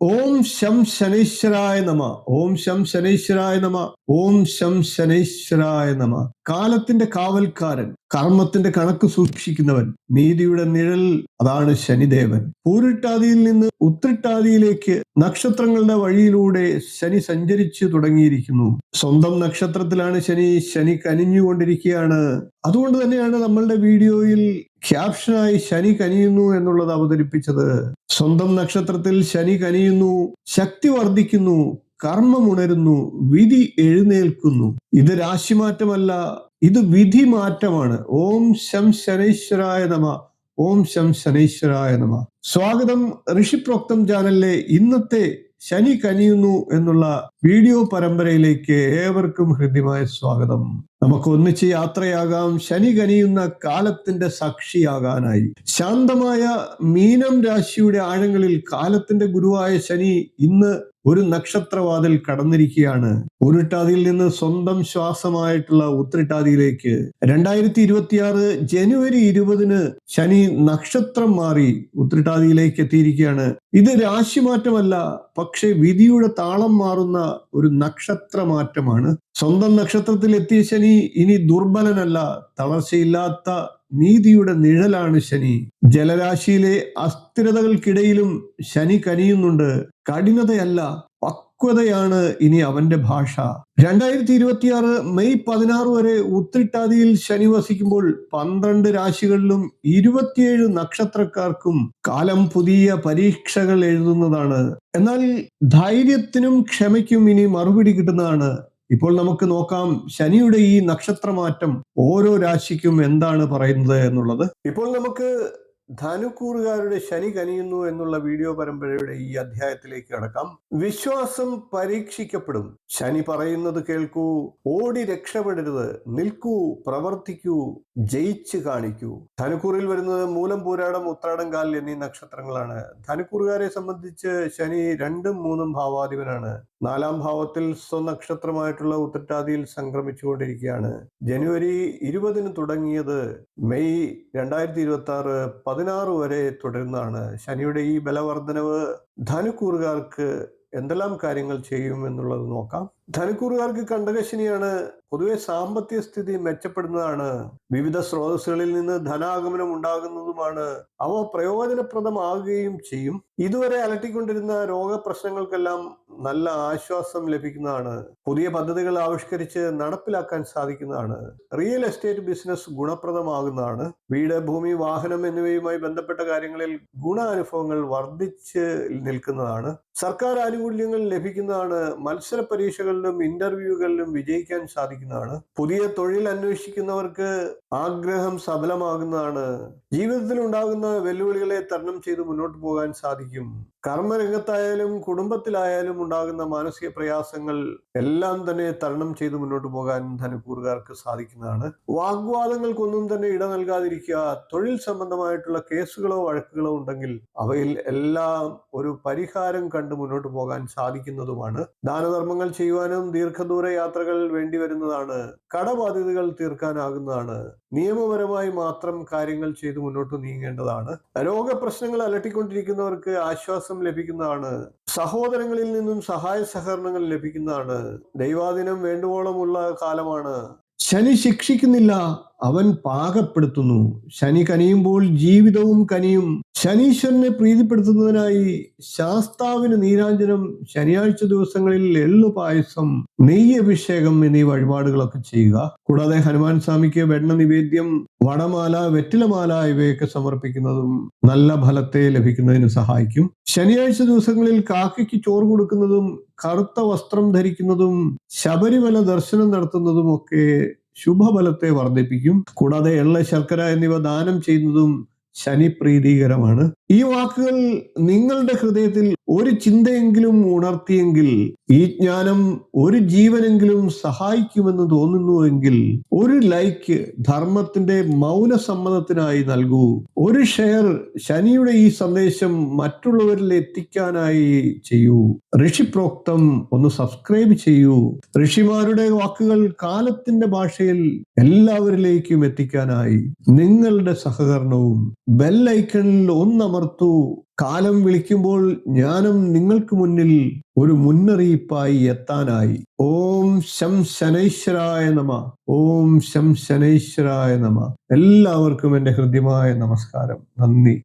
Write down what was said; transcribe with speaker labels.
Speaker 1: ഓം ശം ശനൈശ്വരായ നമ ഓം ശം ശനൈശ്വരായ നമ ഓം ശം ശനൈശ്വരായ നമ കാലത്തിന്റെ കാവൽക്കാരൻ കർമ്മത്തിന്റെ കണക്ക് സൂക്ഷിക്കുന്നവൻ നീതിയുടെ നിഴൽ അതാണ് ശനിദേവൻ. പൂരിട്ടാതിയിൽ നിന്ന് ഉത്രിട്ടാതിയിലേക്ക് നക്ഷത്രങ്ങളുടെ വഴിയിലൂടെ ശനി സഞ്ചരിച്ചു തുടങ്ങിയിരിക്കുന്നു. സ്വന്തം നക്ഷത്രത്തിലാണ് ശനി ശനി കനിഞ്ഞുകൊണ്ടിരിക്കുകയാണ്. അതുകൊണ്ട് തന്നെയാണ് നമ്മളുടെ വീഡിയോയിൽ ക്യാപ്ഷനായി ശനി കനിയുന്നു എന്നുള്ളത് അവതരിപ്പിച്ചത്. സ്വന്തം നക്ഷത്രത്തിൽ ശനി കനിയുന്നു ശക്തി വർദ്ധിക്കുന്നു കർമ്മം ഉണരുന്നു വിധി എഴുന്നേൽക്കുന്നു. ഇത് രാശിമാറ്റമല്ല ഇത് വിധി മാറ്റമാണ് ഓം ശം ശനൈശ്വരായ നമ ഓം ശം ശനൈശ്വരായ നമ. സ്വാഗതം ഋഷിപ്രോക്തം ചാനലിലെ ഇന്നത്തെ ശനി കനിയുന്നു എന്നുള്ള വീഡിയോ പരമ്പരയിലേക്ക് ഏവർക്കും ഹൃദ്യമായ സ്വാഗതം. നമുക്ക് ഒന്നിച്ച് യാത്രയാകാം. ശനി കനിയുന്ന കാലത്തിന്റെ സാക്ഷിയാകാനായി. ശാന്തമായ മീനം രാശിയുടെ ആഴങ്ങളിൽ കാലത്തിന്റെ ഗുരുവായ ശനി ഇന്ന് ഒരു നക്ഷത്രവാതിൽ കടന്നിരിക്കുകയാണ്. ഉരുട്ടാതിയിൽ നിന്ന് സ്വന്തം ശ്വാസമായിട്ടുള്ള ഉത്രിട്ടാതിയിലേക്ക്. രണ്ടായിരത്തി ഇരുപത്തിയാറ് ജനുവരി ഇരുപതിന് ശനി നക്ഷത്രം മാറി ഉത്രിട്ടാതിയിലേക്ക് എത്തിയിരിക്കുകയാണ്. ഇത് രാശിമാറ്റമല്ല പക്ഷെ വിധിയുടെ താളം മാറുന്ന ഒരു നക്ഷത്ര മാറ്റമാണ് സ്വന്തം നക്ഷത്രത്തിൽ എത്തിയ ശനി ഇനി ദുർബലനല്ല തളർച്ചയില്ലാത്ത നീതിയുടെ നിഴലാണ് ശനി. ജലരാശിയിലെ അസ്ഥിരതകൾക്കിടയിലും ശനി കനിയുന്നുണ്ട്. കഠിനതയല്ല പക്വതയാണ് ഇനി അവന്റെ ഭാഷ. രണ്ടായിരത്തി ഇരുപത്തിയാറ് മെയ് പതിനാറ് വരെ ഉത്രിട്ടാതിയിൽ ശനി വസിക്കുമ്പോൾ പന്ത്രണ്ട് രാശികളിലും ഇരുപത്തിയേഴ് നക്ഷത്രക്കാർക്കും കാലം പുതിയ പരീക്ഷകൾ എഴുതുന്നതാണ്. എന്നാൽ ധൈര്യത്തിനും ക്ഷമയ്ക്കും ഇനി മറുപടി കിട്ടുന്നതാണ് ഇപ്പോൾ നമുക്ക് നോക്കാം ശനിയുടെ ഈ നക്ഷത്രമാറ്റം ഓരോ രാശിക്കും എന്താണ് പറയുന്നത് എന്നുള്ളത്. ഇപ്പോൾ നമുക്ക് ധനുക്കൂറുകാരുടെ ശനി കനിയുന്നു എന്നുള്ള വീഡിയോ പരമ്പരയുടെ ഈ അധ്യായത്തിലേക്ക് കടക്കാം. വിശ്വാസം പരീക്ഷിക്കപ്പെടും. ശനി പറയുന്നത് കേൾക്കൂ ഓടി രക്ഷപ്പെടരുത് നിൽക്കൂ പ്രവർത്തിക്കൂ ജയിച്ച് കാണിക്കൂ. ധനുക്കൂറിൽ വരുന്നത് മൂലം പൂരാടം ഉത്രാടം കാൽ എന്നീ നക്ഷത്രങ്ങളാണ്. ധനുക്കൂറുകാരെ സംബന്ധിച്ച് ശനി രണ്ടും മൂന്നും ഭാവാധിപനാണ്. നാലാം ഭാവത്തിൽ സ്വനക്ഷത്രമായിട്ടുള്ള ഉത്രട്ടാതിയിൽ സംക്രമിച്ചുകൊണ്ടിരിക്കുകയാണ്. ജനുവരി ഇരുപതിന് തുടങ്ങിയത് മെയ് രണ്ടായിരത്തി ഇരുപത്തി ആറ് പതിനാറ് വരെ തുടരുന്നതാണ്. ശനിയുടെ ഈ ബലവർദ്ധനവ് ധനുക്കൂറുകാർക്ക് എന്തെല്ലാം കാര്യങ്ങൾ ചെയ്യും എന്നുള്ളത് നോക്കാം. ധനുക്കൂറുകാർക്ക് കണ്ടകശനിയാണ് പൊതുവെ സാമ്പത്തിക സ്ഥിതി മെച്ചപ്പെടുന്നതാണ്. വിവിധ സ്രോതസ്സുകളിൽ നിന്ന് ധനാഗമനം ഉണ്ടാകുന്നതുമാണ്. അവ പ്രയോജനപ്രദമാകുകയും ചെയ്യും. ഇതുവരെ അലട്ടിക്കൊണ്ടിരുന്ന രോഗപ്രശ്നങ്ങൾക്കെല്ലാം നല്ല ആശ്വാസം ലഭിക്കുന്നതാണ്. പുതിയ പദ്ധതികൾ ആവിഷ്കരിച്ച് നടപ്പിലാക്കാൻ സാധിക്കുന്നതാണ്. റിയൽ എസ്റ്റേറ്റ് ബിസിനസ് ഗുണപ്രദമാകുന്നതാണ്. വീട് ഭൂമി വാഹനം എന്നിവയുമായി ബന്ധപ്പെട്ട കാര്യങ്ങളിൽ ഗുണാനുഭവങ്ങൾ വർദ്ധിച്ച് നിൽക്കുന്നതാണ്. സർക്കാർ ആനുകൂല്യങ്ങൾ ലഭിക്കുന്നതാണ്. മത്സര പരീക്ഷകളിലും ഇന്റർവ്യൂകളിലും വിജയിക്കാൻ സാധിക്കുന്നതാണ്. പുതിയ തൊഴിൽ അന്വേഷിക്കുന്നവർക്ക് ആഗ്രഹം സഫലമാകുന്നതാണ്. ജീവിതത്തിൽ ഉണ്ടാകുന്ന വെല്ലുവിളികളെ തരണം ചെയ്ത് മുന്നോട്ട് പോകാൻ സാധിക്കും. കർമ്മരംഗത്തായാലും കുടുംബത്തിലായാലും ഉണ്ടാകുന്ന മാനസിക പ്രയാസങ്ങൾ എല്ലാം തന്നെ തരണം ചെയ്ത് മുന്നോട്ട് പോകാൻ ധനക്കൂറുകാർക്ക് സാധിക്കുന്നതാണ്. വാഗ്വാദങ്ങൾക്കൊന്നും തന്നെ ഇട നൽകാതിരിക്കുക തൊഴിൽ സംബന്ധമായിട്ടുള്ള കേസുകളോ വഴക്കുകളോ ഉണ്ടെങ്കിൽ അവയിൽ എല്ലാം ഒരു പരിഹാരം കണ്ട് മുന്നോട്ട് പോകാൻ സാധിക്കുന്നതുമാണ്. ദാനധർമ്മങ്ങൾ ചെയ്യുവാനും ദീർഘദൂര യാത്രകൾ വേണ്ടി വരുന്നതാണ്. കടബാധ്യതകൾ തീർക്കാനാകുന്നതാണ്. നിയമപരമായി മാത്രം കാര്യങ്ങൾ ചെയ്ത് മുന്നോട്ട് നീങ്ങേണ്ടതാണ്. രോഗപ്രശ്നങ്ങൾ അലട്ടിക്കൊണ്ടിരിക്കുന്നവർക്ക് ആശ്വാസം ലഭിക്കുന്നതാണ്. സഹോദരങ്ങളിൽ നിന്നും സഹായ സഹകരണങ്ങൾ ലഭിക്കുന്നതാണ്. ദൈവാദിനം വേണ്ടുവോളമുള്ള കാലമാണ്. ശനി ശിക്ഷിക്കുന്നില്ല അവൻ പാകപ്പെടുത്തുന്നു. ശനി കനിയുമ്പോൾ ജീവിതവും കനിയും. ശനീശ്വരനെ പ്രീതിപ്പെടുത്തുന്നതിനായി ശാസ്താവിന് നീരാഞ്ജനം ശനിയാഴ്ച ദിവസങ്ങളിൽ എള്ളു പായസം നെയ്യ് അഭിഷേകം എന്നീ വഴിപാടുകളൊക്കെ ചെയ്യുക. കൂടാതെ ഹനുമാൻ സ്വാമിക്ക് വെണ്ണ നിവേദ്യം വടമാല വെറ്റിലമാല ഇവയൊക്കെ സമർപ്പിക്കുന്നതും നല്ല ഫലത്തെ ലഭിക്കുന്നതിന് സഹായിക്കും. ശനിയാഴ്ച ദിവസങ്ങളിൽ കാക്കയ്ക്ക് ചോറ് കൊടുക്കുന്നതും കറുത്ത വസ്ത്രം ധരിക്കുന്നതും ശബരിമല ദർശനം നടത്തുന്നതും ഒക്കെ ശുഭഫലത്തെ വർദ്ധിപ്പിക്കും. കൂടാതെ എള്ള ശർക്കര എന്നിവ ദാനം ചെയ്യുന്നതും ശനി പ്രീതികരമാണ് ഈ വാക്കുകൾ നിങ്ങളുടെ ഹൃദയത്തിൽ ഒരു ചിന്തയെങ്കിലും ഉണർത്തിയെങ്കിൽ ഈ ജ്ഞാനം ഒരു ജീവനെങ്കിലും സഹായിക്കുമെന്ന് തോന്നുന്നുവെങ്കിൽ ഒരു ലൈക്ക് ധർമ്മത്തിന്റെ മൗന സമ്മതത്തിനായി നൽകൂ. ഒരു ഷെയർ ശനിയുടെ ഈ സന്ദേശം മറ്റുള്ളവരിൽ എത്തിക്കാനായി ചെയ്യൂ. ഋഷിപ്രോക്തം ഒന്ന് സബ്സ്ക്രൈബ് ചെയ്യൂ. ഋഷിമാരുടെ വാക്കുകൾ കാലത്തിന്റെ ഭാഷയിൽ എല്ലാവരിലേക്കും എത്തിക്കാനായി നിങ്ങളുടെ സഹകരണവും ബെല്ലൈക്കണിൽ ഒന്നമർത്തു. കാലം വിളിക്കുമ്പോൾ ഞാനും നിങ്ങൾക്ക് മുന്നിൽ ഒരു മുന്നറിയിപ്പായി എത്താനായി. ഓം ശം ശനൈശ്വരായ നമ. ഓം ശം ശനൈശ്വരായ നമ. എല്ലാവർക്കും എന്റെ ഹൃദ്യമായ നമസ്കാരം. നന്ദി.